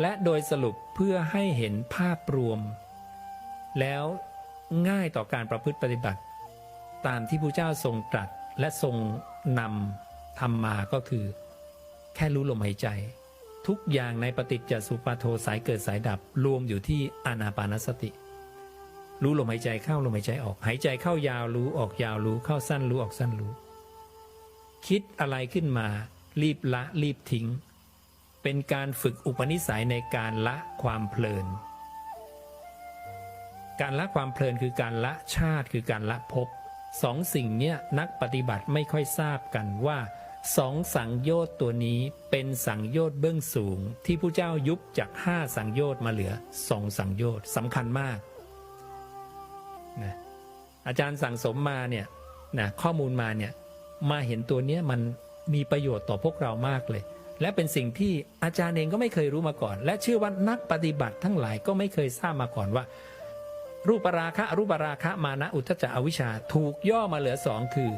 และโดยสรุปเพื่อให้เห็นภาพรวม แล้วง่ายต่อการประพฤติปฏิบัติ ตามที่พระเจ้าทรงตรัสและทรงนำทำมาก็คือ แค่รู้ลมหายใจ ทุกอย่างในปฏิจจสุปาโทสายเกิดสายดับรวมอยู่ที่อานาปานสติ รู้ลมหายใจเข้าลมหายใจออกหายใจเข้ายาวรู้ออกยาวรู้เข้าสั้นรู้ออกสั้นรู้ คิดอะไรขึ้นมา รีบละรีบทิ้ง เป็นการฝึกอุปนิสัยในการละความเพลิน การละความเพลินคือการละชาติคือการละภพสองสิ่งเนี้ยนักปฏิบัติไม่ค่อยทราบกันว่าสองสังโยชน์ตัวนี้เป็นสังโยชน์เบื้องสูง ที่ผู้เจ้ายุบจากห้าสังโยชน์มาเหลือสองสังโยชน์สำคัญมากนะอาจารย์สั่งสมมาเนี่ยนะข้อมูลมาเนี่ยมาเห็นตัวเนี้ยมันมีประโยชน์ต่อพวกเรามากเลย และเป็นสิ่งที่อาจารย์เองก็ไม่เคยรู้มาก่อน และเชื่อว่านักปฏิบัติทั้งหลายก็ไม่เคยทราบมาก่อนว่า รูปราคะรูปราคะมานะอุทจจะอวิชชาถูกย่อมาเหลือสองคือ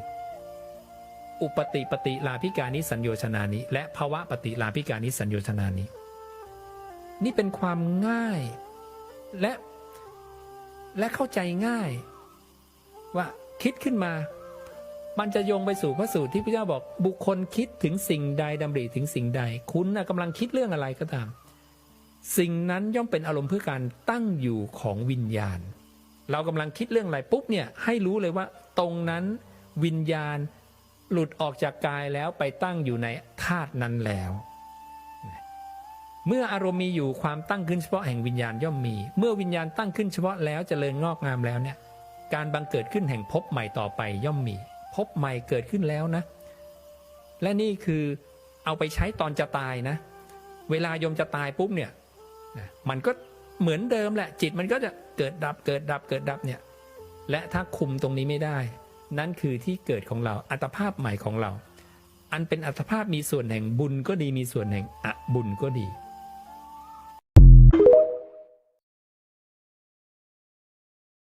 อุปติปฏิลาภิการนิสัญโยชนานิและภาวะปฏิลาภิการนิสัญโยชนานินี่เป็นความง่ายและและเข้าใจง่าย ว่าคิดขึ้นมา มันจะโยงไปสู่พระสูตรที่พระเจ้าบอกบุคคลคิดถึงสิ่งใดดำริถึงสิ่งใด คุณนะกำลังคิดเรื่องอะไรก็ตาม สิ่งนั้นย่อมเป็นอารมณ์เพื่อการตั้งอยู่ของวิญญาณ เรากำลังคิดเรื่องอะไรปุ๊บเนี่ยให้รู้เลยว่า ตรงนั้นวิญญาณหลุดออกจากกายแล้วไปตั้งอยู่ในธาตุนั้นแล้ว เมื่ออารมณ์มีอยู่ความตั้งขึ้นเฉพาะแห่งวิญญาณย่อมมี เมื่อวิญญาณตั้งขึ้นเฉพาะแล้วเจริญงอกงามแล้วเนี่ย การบังเกิดขึ้นแห่งภพใหม่ต่อไปย่อมมี ภพใหม่เกิดขึ้นแล้วนะ และนี่คือเอาไปใช้ตอนจะตายนะ เวลายมจะตายปุ๊บเนี่ยมันก็เหมือนเดิมแหละ จิตมันก็จะเกิดดับเกิดดับเกิดดับเนี่ย และถ้าคุมตรงนี้ไม่ได้ นั่นคือที่เกิดของเราอัตภาพใหม่ของเรา อันเป็นอัตภาพมีส่วนแห่งบุญก็ดีมีส่วนแห่งอบุญก็ดี